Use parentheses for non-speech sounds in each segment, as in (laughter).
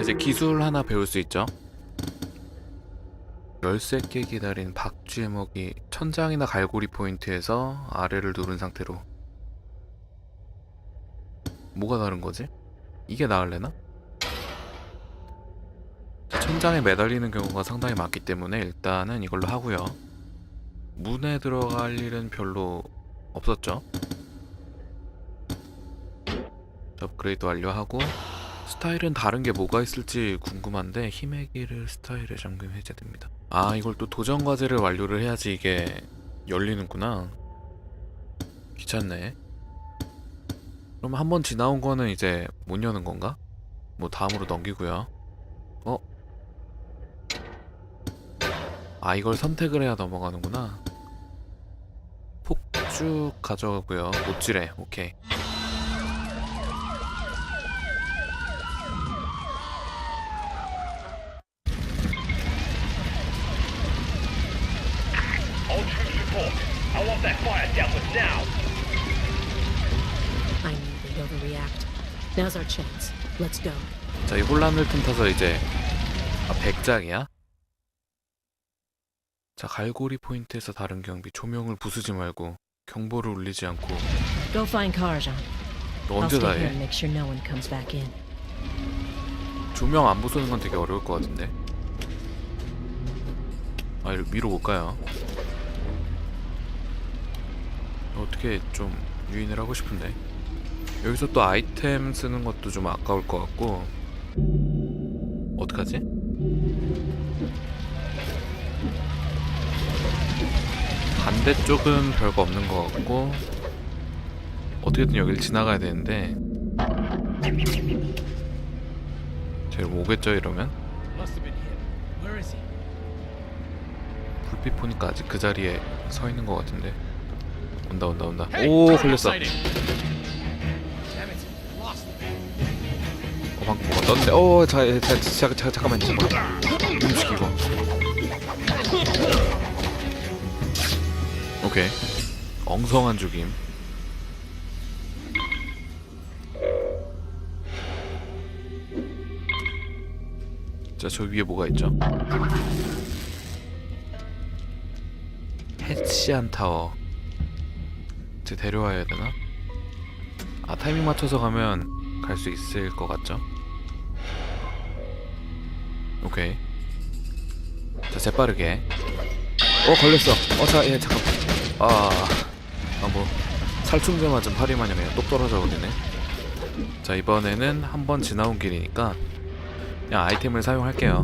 자 이제 기술 하나 배울 수 있죠. 열쇠 깨 기다린 박쥐의 먹이 천장이나 갈고리 포인트에서 아래를 누른 상태로 뭐가 다른 거지? 이게 나을래나? 자, 천장에 매달리는 경우가 상당히 많기 때문에 일단은 이걸로 하고요. 문에 들어갈 일은 별로 없었죠. 자, 업그레이드 완료하고 스타일은 다른 게 뭐가 있을지 궁금한데 길을 스타일에 잠금 해제됩니다. 아 이걸 또 도전 과제를 완료를 해야지 이게 열리는구나. 귀찮네. 그럼 한 번 지나온 거는 이제 못 여는 건가? 뭐 다음으로 넘기고요. 어? 아 이걸 선택을 해야 넘어가는구나. 폭죽 가져가고요. 못지래. 오케이. Now's our chance. Let's go. 자, 이 혼란을 틈타서 이제 아, 백작이야? 자, 갈고리 포인트에서 다른 경비 조명을 부수지 말고 경보를 울리지 않고 Go find Karajan. 너 I'll 언제 다 stay here and 해? make sure no one comes back in. 조명 안 부수는 건 되게 어려울 것 같은데. 아, 이리 위로 볼까요? 어떻게 좀 유인을 하고 싶은데. 여기서 또 아이템 쓰는 것도 좀 아까울 것 같고. 어떡하지? 반대 쪽은 별거 없는 것 같고. 어떻게든 여길 지나가야 되는데. 쟤 오겠죠 이러면? 불빛 보니까 아직 그 자리에 서 있는 것 같은데 온다 온다 온다 오 걸렸어. Him. 방금 뭐가 떴는데 어 자, 자, 자, 자, 잠깐만 잠깐만 움직이고 오케이 엉성한 죽임 자 저 위에 뭐가 있죠? 해치안 타워 제 데려와야 되나? 아 타이밍 맞춰서 가면 갈 수 있을 것 같죠? 오케이. 자 재빠르게. 어 걸렸어. 어자예 잠깐. 아아뭐. 살충제 맞은 파리 마냥 그냥 똑 떨어져 버리네. 자 이번에는 한 번 지나온 길이니까 그냥 아이템을 사용할게요.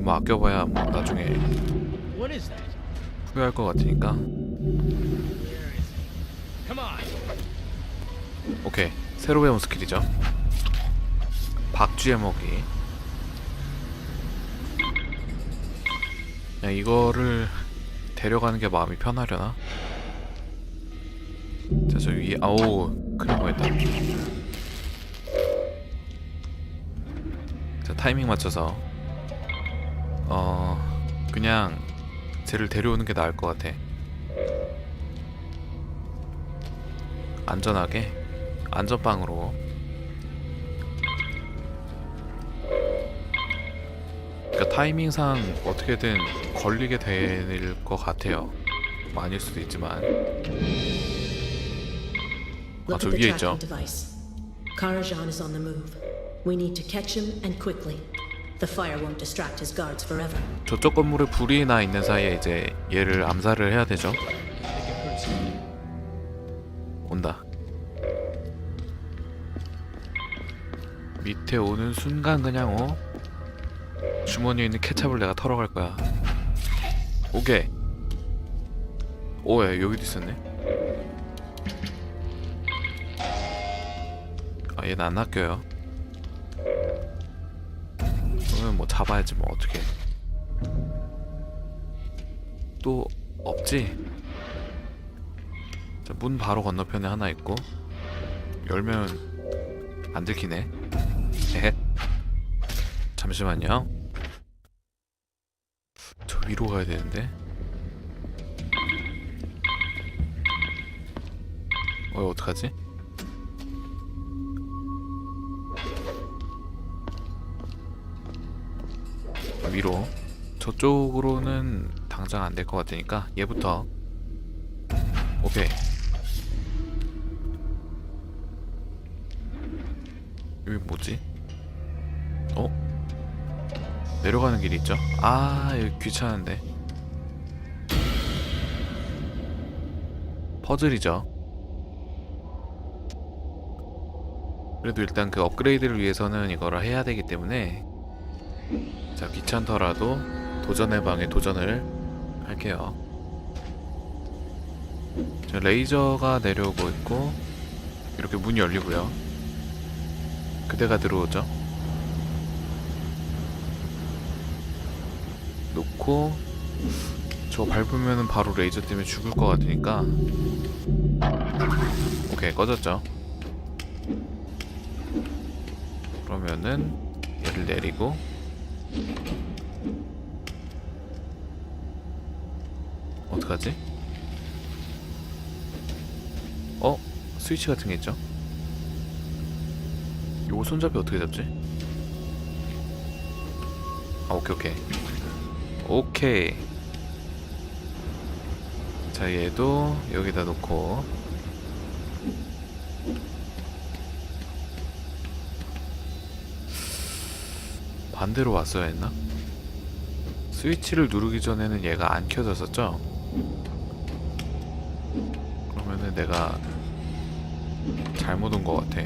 뭐 아껴봐야 뭐 나중에? 후회할 것 같으니까. 오케이 새로 배운 스킬이죠. 박쥐의 먹이. 야 이거를 데려가는 게 마음이 편하려나? 자 저 위에 아오 큰일 뻔했다. 자 타이밍 맞춰서. 어 그냥 쟤를 데려오는 게 나을 것 같아. 안전하게 안전빵으로 그러니까 타이밍상 어떻게든 걸리게 될 것 같아요 뭐 아닐 수도 있지만 Look 저 위에 있죠. Karajan is on the move. We need to catch him and quickly. The fire won't distract his guards forever. 저쪽 건물에 불이 나 있는 사이에 이제 얘를 암살을 해야 되죠 밑에 오는 순간 그냥 어? 주머니에 있는 케찹을 내가 털어갈 거야. 오케이. 오야 여기도 있었네. 아 얘는 안 낚여요? 그러면 뭐 잡아야지 뭐 어떻게. 또 없지? 자, 문 바로 건너편에 하나 있고 열면 안 들키네 에헤 잠시만요. 저 위로 가야 되는데. 어 어떡하지? 위로. 저쪽으로는 당장 안 될 것 같으니까 얘부터. 오케이. 여기 뭐지? 어? 내려가는 길이 있죠? 아 여기 귀찮은데 퍼즐이죠 그래도 일단 그 업그레이드를 위해서는 이거를 해야 되기 때문에 자 귀찮더라도 도전의 방에 도전을 할게요 자 레이저가 내려오고 있고 이렇게 문이 열리고요 그대가 들어오죠 놓고 저 밟으면 바로 레이저 때문에 죽을 것 같으니까 오케이 꺼졌죠 그러면은 얘를 내리고 어떡하지? 어? 스위치 같은 게 있죠? 요거 손잡이 어떻게 잡지? 아 오케이 오케이 오케이 자 얘도 여기다 놓고 반대로 왔어야 했나? 스위치를 누르기 전에는 얘가 안 켜졌었죠? 그러면은 내가 잘못 온 것 같아.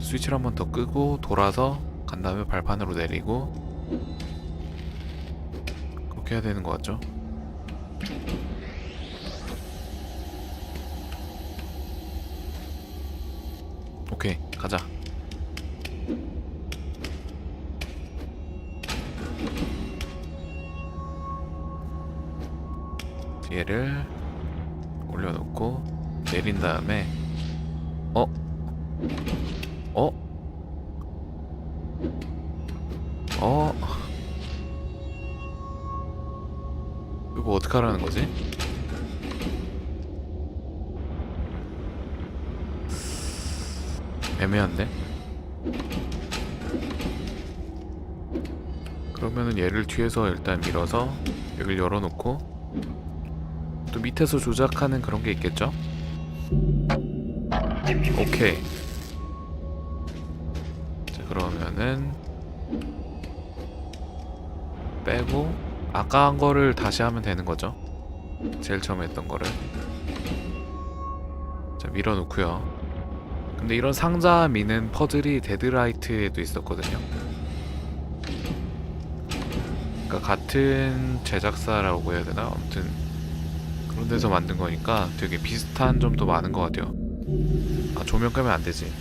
스위치를 한 번 더 끄고 돌아서 간 다음에 발판으로 내리고 그렇게 해야 되는 것 같죠? 오케이 가자. 얘를 올려놓고 내린 다음에 어? 어? 어? 이거 어떡하라는 거지? 애매한데? 그러면은 얘를 뒤에서 일단 밀어서 여길 열어놓고 또 밑에서 조작하는 그런 게 있겠죠? 오케이. 자, 그러면은 빼고 아까 한 거를 다시 하면 되는 거죠. 제일 처음에 했던 거를. 자, 밀어 놓고요. 근데 이런 상자 미는 퍼즐이 데드라이트에도 있었거든요. 그러니까 같은 제작사라고 해야 되나? 아무튼 그런 데서 만든 거니까 되게 비슷한 점도 많은 것 같아요. 아 조명 끄면 안 되지.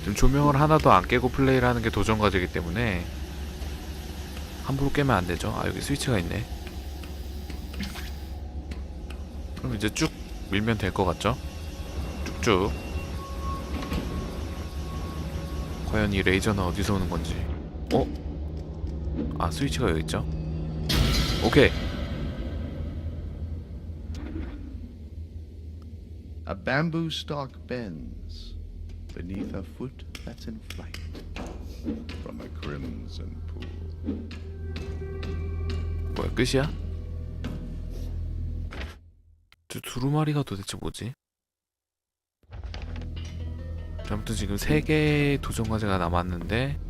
지금 조명을 하나도 안 깨고 플레이를 하는 게 도전 과제이기 때문에 함부로 깨면 안 되죠. 아 여기 스위치가 있네. 그럼 이제 쭉 밀면 될 것 같죠? 쭉쭉. 과연 이 레이저는 어디서 오는 건지. 어? 아 스위치가 여기 있죠? 오케이. A bamboo stalk bends beneath a foot that's in flight from a crimson pool. 뭐야 끝이야? 저 두루마리가 도대체 뭐지? 아무튼 지금 세 개의 도전 과제가 남았는데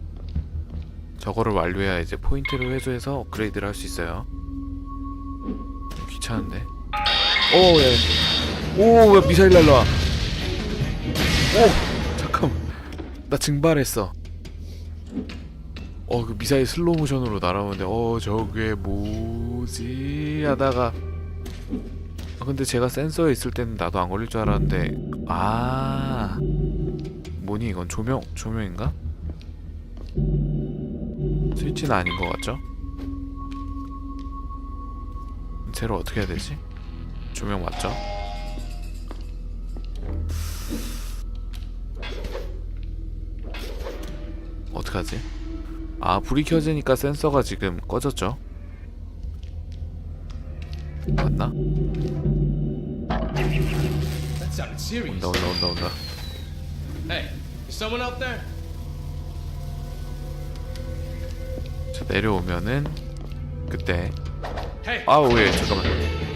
저거를 완료해야 이제 포인트를 회수해서 업그레이드를 할 수 있어요. 귀찮은데. 오, 야. 오, 왜 미사일 날라와? 오, 잠깐. 나 증발했어. 어, 그 미사일 슬로우 모션으로 날아오는데, 어, 저게 뭐지? 하다가. 아, 근데 제가 센서에 있을 때는 나도 안 걸릴 줄 알았는데, 아. 뭐니, 이건 조명, 조명인가? 스위치는 아닌 것 같죠? 쟤를 어떻게 해야 되지? 조명 맞죠? 어떡하지? 아 불이 켜지니까 센서가 지금 꺼졌죠? 맞나? 온다 온다 온다 온다. Hey, there? 내려오면은 그때. 아왜 잠깐만.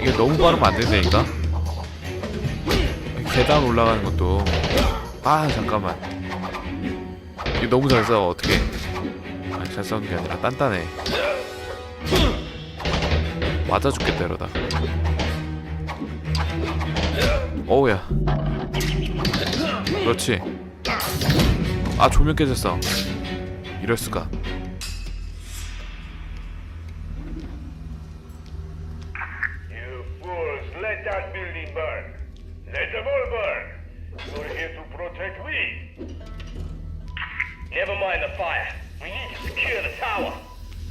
이게 너무 빠르면 안 된다니까? 계단 올라가는 것도. 아 잠깐만. 이게 너무 잘 싸워 어떻게 잘 싸우는 게 아니라 단단해 맞아 죽겠다 이러다 어우야 그렇지 아 조명 깨졌어 이럴 수가 You fools, let that building burn. Let them all burn. You're here to protect me. Never mind the fire.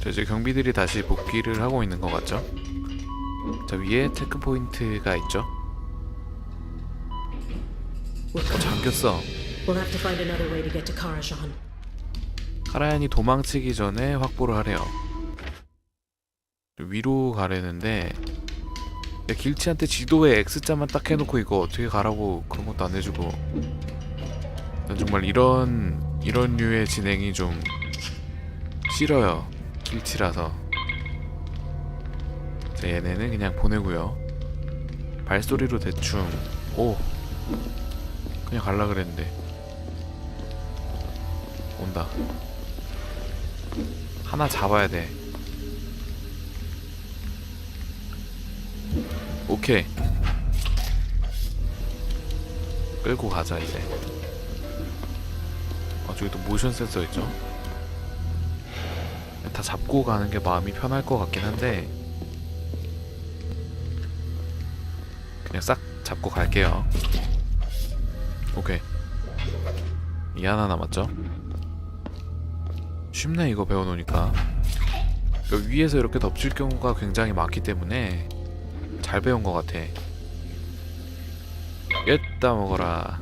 자 이제 경비들이 다시 복귀를 하고 있는 것 같죠? 자 위에 체크 포인트가 있죠? 어. 잠겼어. 카라얀이 도망치기 전에 확보를 하래요. 위로 가려는데 야, 길치한테 지도에 X자만 딱 해놓고 이거 어떻게 가라고 그런 것도 안 해주고 난 정말 이런 이런 류의 진행이 좀 싫어요. 길치라서 자, 얘네는 그냥 보내고요. 발소리로 대충 오 그냥 갈라 그랬는데 온다. 하나 잡아야 돼. 오케이. 끌고 가자 이제. 아 저기 또 모션 센서 있죠? 다 잡고 가는 게 마음이 편할 것 같긴 한데 그냥 싹 잡고 갈게요. 오케이. 이 하나 남았죠? 쉽네 이거 배워놓으니까 위에서 이렇게 덮칠 경우가 굉장히 많기 때문에 잘 배운 것 같아 깼다 먹어라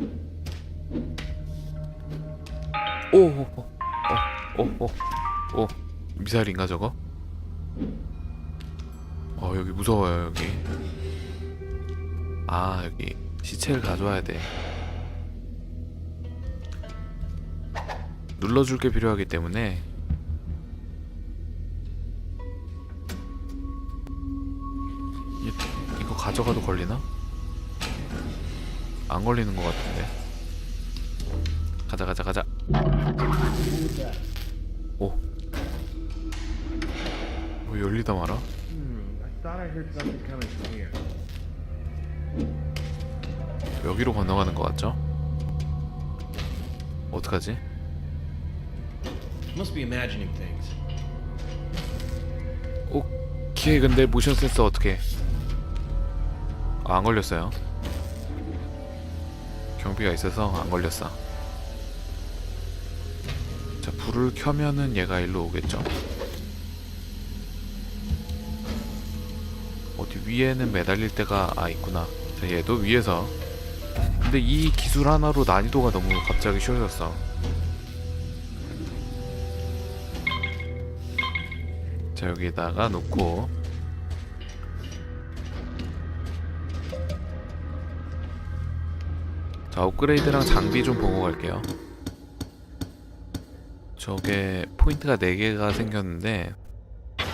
오오오오오 미사일인가 저거? 어 여기 무서워요 여기. 아 여기. 시체를 가져와야 돼. 눌러줄 게 필요하기 때문에. 이- 이거 가져가도 걸리나? 안 걸리는 것 같은데. 가자 가자 가자 어, 열리다 말아? 여기로 건너가는 것 같죠? 어떡하지? must be imagining things. 오케이 근데 모션 센서 어떻게 아, 안 걸렸어요 경비가 있어서 안 걸렸어 자 불을 켜면은 얘가 일로 오겠죠 어디 위에는 매달릴 때가 아 있구나. 자 얘도 위에서. 근데 이 기술 하나로 난이도가 너무 갑자기 쉬워졌어. 자 여기다가 놓고. 자 업그레이드랑 장비 좀 보고 갈게요. 저게 포인트가 4개가 생겼는데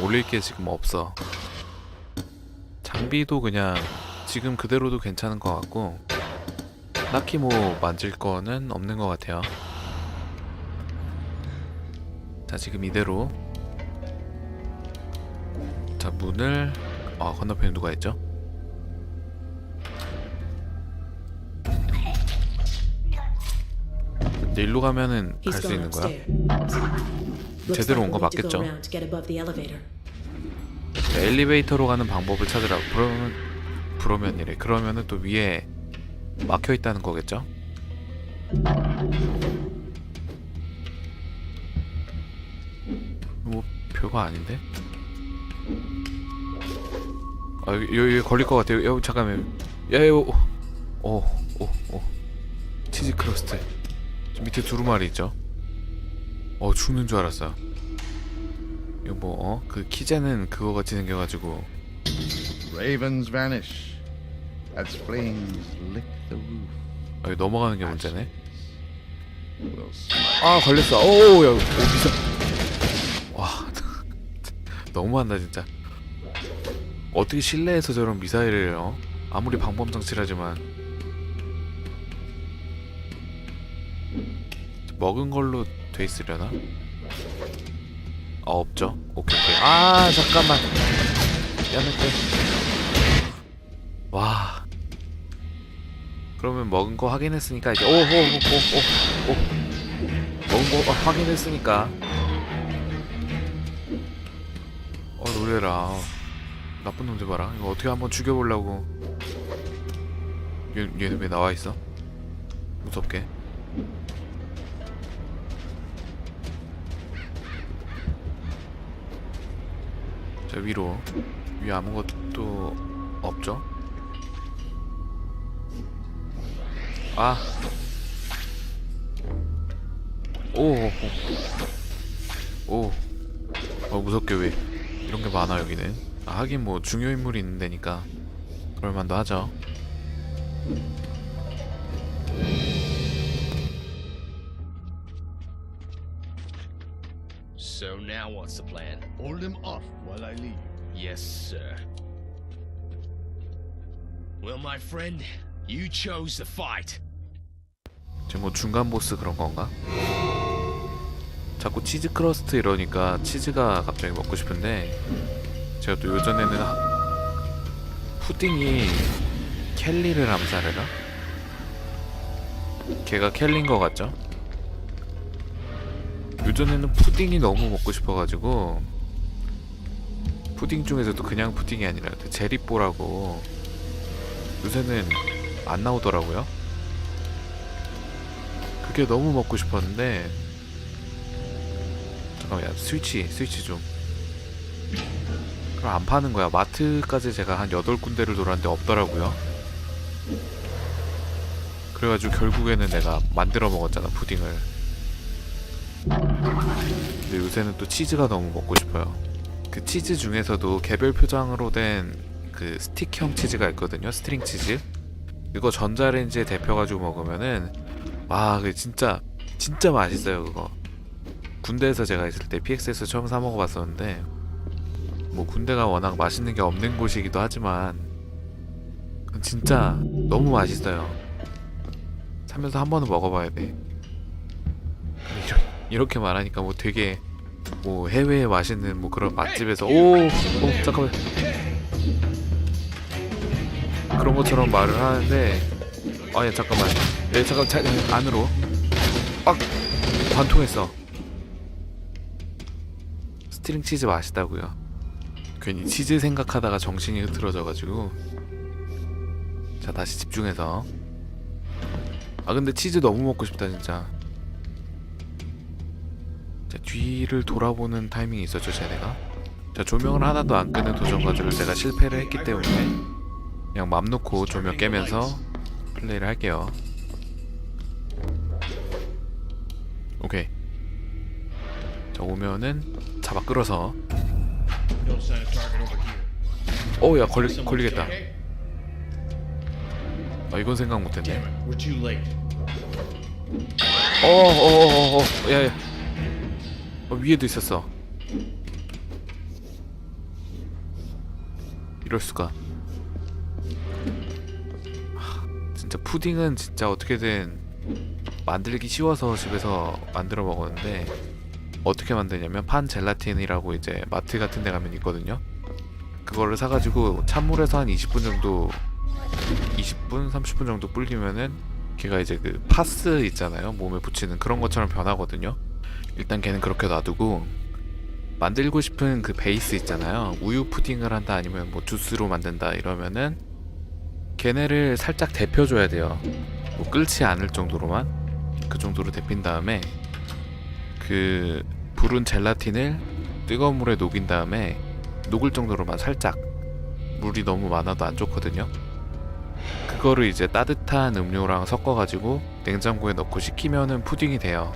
올릴 게 지금 없어 장비도 그냥 지금 그대로도 괜찮은 것 같고 딱히 뭐 만질 거는 없는 것 같아요 자 지금 이대로 자 문을 아 건너편에 누가 있죠? 이제 일로 가면은 갈 수 있는 거야? 제대로 온 거 맞겠죠? 엘리베이터로 가는 방법을 찾으라고 그러면 그러면이래 그러면은 또 위에 막혀 있다는 거겠죠? 뭐 별거 아닌데? 아 여기, 여기 걸릴 것 같아요. 여기 잠깐만. 야 이거 오오오 치즈 크러스트. 저 밑에 두루마리 있죠? 어 죽는 줄 알았어. 이거 뭐 어? 그 키제는 그거 같이 생겨가지고 Ravens vanish as flames lick the roof. 아, 여기 넘어가는 게 문제네. We'll. 아 걸렸어. 오야 오, 비싸. 와 (laughs) 너무한다 진짜. 어떻게 실내에서 저런 미사일을 어? 아무리 방범 장치라지만 먹은 걸로 돼 있으려나? 아 없죠. 오케이 오케이. 아 잠깐만. 야매떼. 와. 그러면 먹은 거 확인했으니까 이제 오오오오오 오. 먹은 거 확인했으니까. 어 놀래라. 나쁜 놈들 봐라. 이거 어떻게 한번 죽여보려고. 얘, 얘는 왜 나와 있어? 무섭게. 저 위로 위 아무것도 없죠? 아. 오. 오. 오. 어 무섭게 왜 이런 게 많아 여기는. 아, 하긴 뭐 중요 인물이 있는 데니까 그럴 만도 하죠. Now what's the plan? Hold him off while I leave. Yes, sir. Well, my friend, you chose the fight. 지금 뭐 중간 보스 그런 건가? 자꾸 치즈 크러스트 이러니까 치즈가 갑자기 먹고 싶은데 제가 또 요전에는 하- 푸딩이 켈리를 암살해라? 걔가 켈리인 거 같죠? 요전에는 푸딩이 너무 먹고 싶어가지고 푸딩 중에서도 그냥 푸딩이 아니라 그 제리뽀라고 요새는 안 나오더라고요. 그게 너무 먹고 싶었는데 잠깐만 야 스위치 스위치 좀. 그럼 안 파는 거야. 마트까지 제가 한 8군데를 돌았는데 없더라고요. 그래가지고 결국에는 내가 만들어 먹었잖아 푸딩을 요새는 또 치즈가 너무 먹고 싶어요 그 치즈 중에서도 개별 표장으로 된 그 스틱형 치즈가 있거든요 스트링 치즈 그거 전자레인지에 데펴가지고 먹으면은 와, 그 진짜 진짜 맛있어요 그거. 군대에서 제가 있을 때 PX에서 처음 사 먹어봤었는데 뭐 군대가 워낙 맛있는 게 없는 곳이기도 하지만 진짜 너무 맛있어요. 살면서 한 번은 먹어봐야 돼. 이렇게, 말하니까 뭐 되게 뭐 해외에 맛있는 뭐 그런 맛집에서 오, 오 잠깐만. 그런 것처럼 말을 하는데 아예 잠깐만. 예 잠깐 자, 안으로. 빡! 관통했어. 스트링 치즈 맛있다고요. 괜히 치즈 생각하다가 정신이 흐트러져가지고. 자 다시 집중해서. 아 근데 치즈 너무 먹고 싶다 진짜. 자 뒤를 돌아보는 타이밍이 있었죠 쟤네가 자 조명을 하나도 안 끄는 도전 과제를 제가 실패를 했기 때문에 그냥 맘 놓고 조명 깨면서 플레이를 할게요. 오케이. 자 오면은 잡아 끌어서. Here. 어야 걸리 걸리겠다. 아 이건 생각 못했네. 어어어어 야야. 어, 위에도 있었어. 이럴 수가. 하, 진짜 푸딩은 진짜 어떻게든 만들기 쉬워서 집에서 만들어 먹었는데 어떻게 만드냐면 판 젤라틴이라고 이제 마트 같은 데 가면 있거든요. 그거를 사가지고 찬물에서 한 20분 정도 20분 30분 정도 불리면은 걔가 이제 그 파스 있잖아요 몸에 붙이는 그런 것처럼 변하거든요 일단 걔는 그렇게 놔두고 만들고 싶은 그 베이스 있잖아요. 우유 푸딩을 한다 아니면 뭐 주스로 만든다 이러면은 걔네를 살짝 데펴줘야 돼요. 뭐 끓지 않을 정도로만. 그 정도로 데핀 다음에 그 불은 젤라틴을 뜨거운 물에 녹인 다음에 녹을 정도로만 살짝. 물이 너무 많아도 안 좋거든요. 그거를 이제 따뜻한 음료랑 섞어가지고 냉장고에 넣고 식히면은 푸딩이 돼요.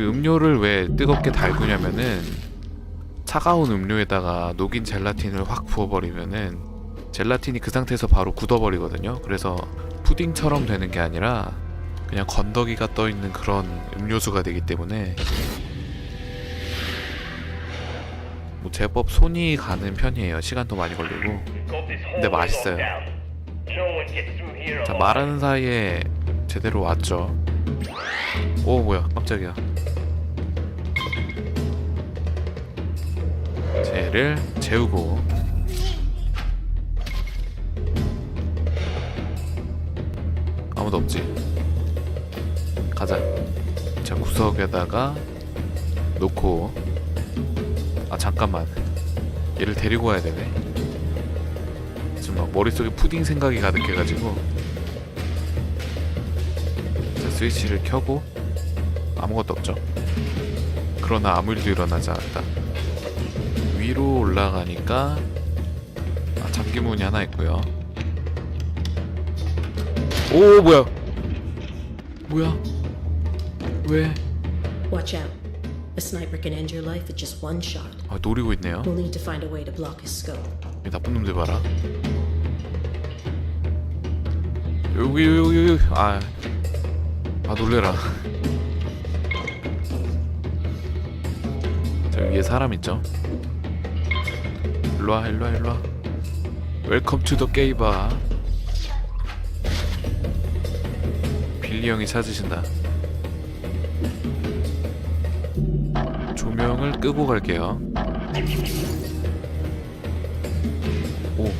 그 음료를 왜 뜨겁게 달구냐면은 차가운 음료에다가 녹인 젤라틴을 확 부어버리면은 젤라틴이 그 상태에서 바로 굳어버리거든요. 그래서 푸딩처럼 되는 게 아니라 그냥 건더기가 떠 있는 그런 음료수가 되기 때문에 뭐뭐 제법 손이 가는 편이에요. 시간도 많이 걸리고. 근데 맛있어요. 자. 말하는 사이에 제대로 왔죠. 오 뭐야 깜짝이야. 쟤를 재우고 아무도 없지. 가자. 자 구석에다가 놓고 아 잠깐만 얘를 데리고 와야 되네. 지금 막 머릿속에 푸딩 생각이 가득해가지고 자 스위치를 켜고 아무것도 없죠 그러나 아무 일도 일어나지 않았다 위로 올라가니까 아 잠기문이 하나 있고요 오 뭐야 뭐야 왜 Watch out. A sniper can end your life with just one shot. 아, 노리고 있네요 We'll need to find a way to block his scope. 이 나쁜 놈들 봐라. 여기 여기 여기 아, 아 놀래라. 저 위에 사람 있죠? 일로와 일로와 일로와. 웰컴 투 더 게이바. 빌리 형이 찾으신다. 조명을 끄고 갈게요. 오.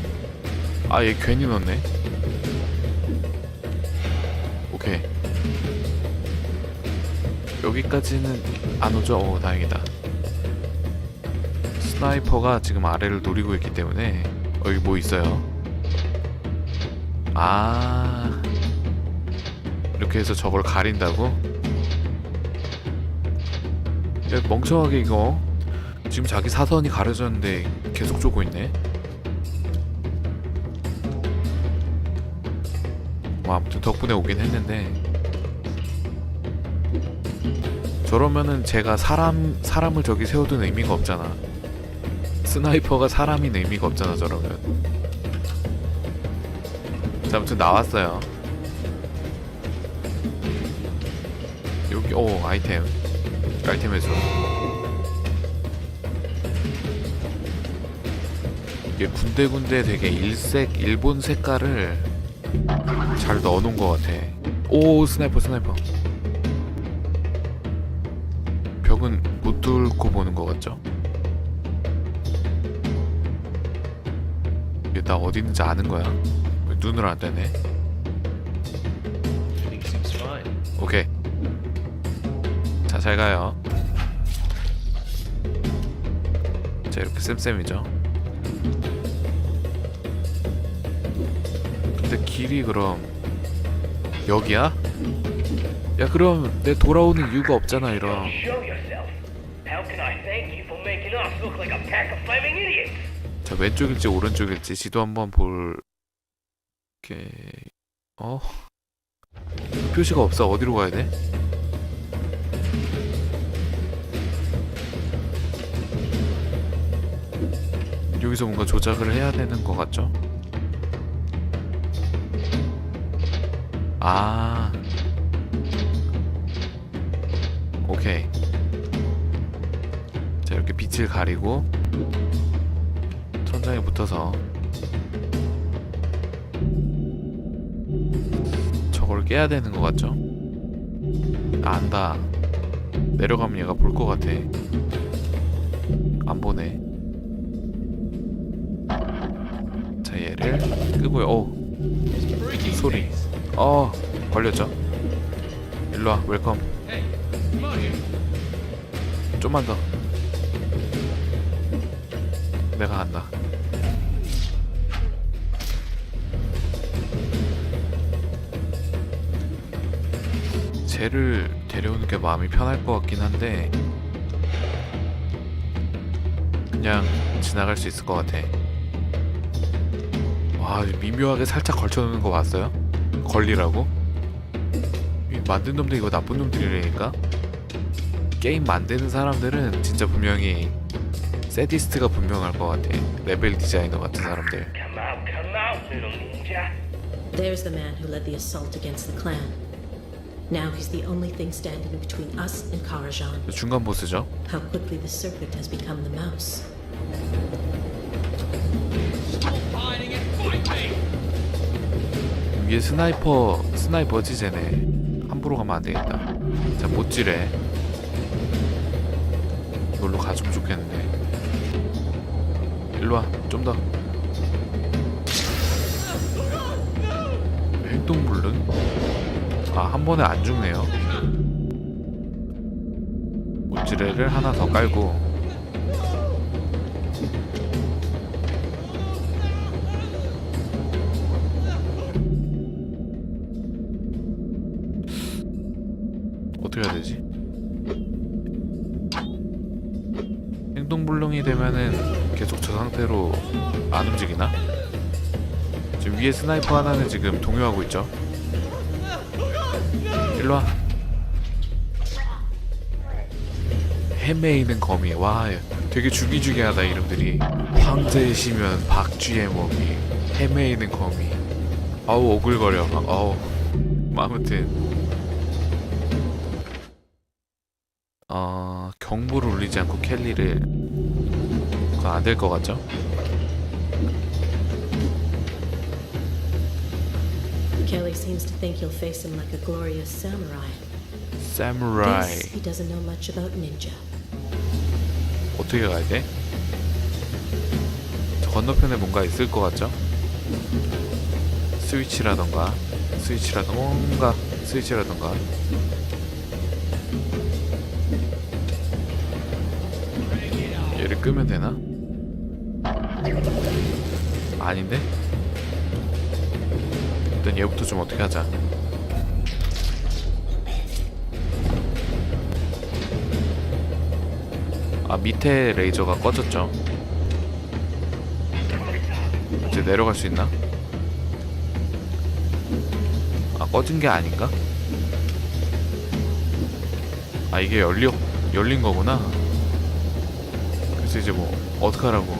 아, 얘 괜히 넣네. 여기까지는 안 오죠? 오, 다행이다. 스나이퍼가 지금 아래를 노리고 있기 때문에 어, 여기 뭐 있어요? 아. 이렇게 해서 저걸 가린다고? 야, 멍청하게 이거 지금 자기 사선이 가려졌는데 계속 쪼고 있네. 뭐 아무튼 덕분에 오긴 했는데 저러면은 제가 사람 사람을 저기 세워둔 의미가 없잖아. 스나이퍼가 사람인 의미가 없잖아 저러면. 자 아무튼 나왔어요. 여기 오 아이템 아이템 해줘. 이게 군데군데 되게 일색 일본 색깔을 잘 넣어놓은 것 같아. 오 스나이퍼 스나이퍼. 어디 있는지 아는 거야? 왜 눈을 안 떼네? 오케이. 자, 잘 가요. 자, 이렇게 쌤쌤이죠. 근데 길이 그럼 여기야? 야, 그럼 내 돌아오는 이유가 없잖아, 이런. Show yourself. How can I thank you for making us look like a pack of flaming idiots? 자, 왼쪽일지 오른쪽일지 지도 한번 볼. 게 어? 표시가 없어. 어디로 가야 돼? 여기서 뭔가 조작을 해야 되는 것 같죠? 아. 오케이. 자, 이렇게 빛을 가리고 천장에 붙어서 저걸 깨야 되는 것 같죠? 아, 안다. 내려가면 얘가 볼 것 같아. 안 보네. 자, 얘를 끄고요. 오, 소리. 어, 걸렸죠? 일로와, 웰컴. 좀만 더. 내가 간다. 쟤를 데려오는 게 마음이 편할 것 같긴 한데 그냥 지나갈 수 있을 것 같아. 와 미묘하게 살짝 걸쳐놓는 거 봤어요? 걸리라고? 이 만든 놈들 이거 나쁜 놈들이라니까? 게임 만드는 사람들은 진짜 분명히 세디스트가 분명할 것 같아. 레벨 디자이너 같은 사람들. Come out, come out, little ninja. There's the man who led the assault against the clan. Now he's the only thing standing between us and Karajan. 중간 보스죠. How quickly the serpent has become the mouse. Stop hiding and fight me! 위에 스나이퍼 스나이퍼지 쟤네 함부로 가면 안 되겠다 자 못지래 이걸로 가주면 좋겠는데 일로 와 좀 더 행동 불능 아 한 번에 안 죽네요 못지래를 하나 더 깔고 어떻게 해야 되지? 행동불능이 되면은 계속 저 상태로 안 움직이나? 지금 위에 스나이퍼 하나는 지금 동요하고 있죠? 일로 와. 헤메이는 거미. 와 되게 주기주기하다 이름들이. 황제의 시면 박쥐의 몸이. 헤메이는 거미. 아우 오글거려. 막 아우. 뭐 아무튼. 어, 경보를 울리지 않고 켈리를. 그건 안될 것 같죠? Kelly seems to think you'll face him like a glorious samurai. 사무라이 Guess he doesn't know much about ninja. 어떻게 가야 돼? 저 건너편에 뭔가 있을 것 같죠? 스위치라던가 스위치라던가 뭔가 스위치라던가 얘를 끄면 되나? 아닌데? 일단 얘부터 좀 어떻게 하자 아 밑에 레이저가 꺼졌죠 이제 내려갈 수 있나? 아 꺼진 게 아닌가? 아 이게 열려 열린 거구나 그래서 이제 뭐 어떡하라고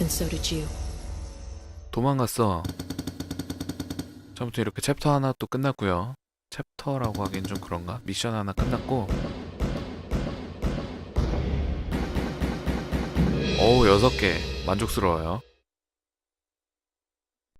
And so did you. 도망갔어. 처음부터 이렇게 챕터 하나 또 끝났고요. 챕터라고 하긴 좀 그런가? 미션 하나 끝났고. 어우 여섯 개. 만족스러워요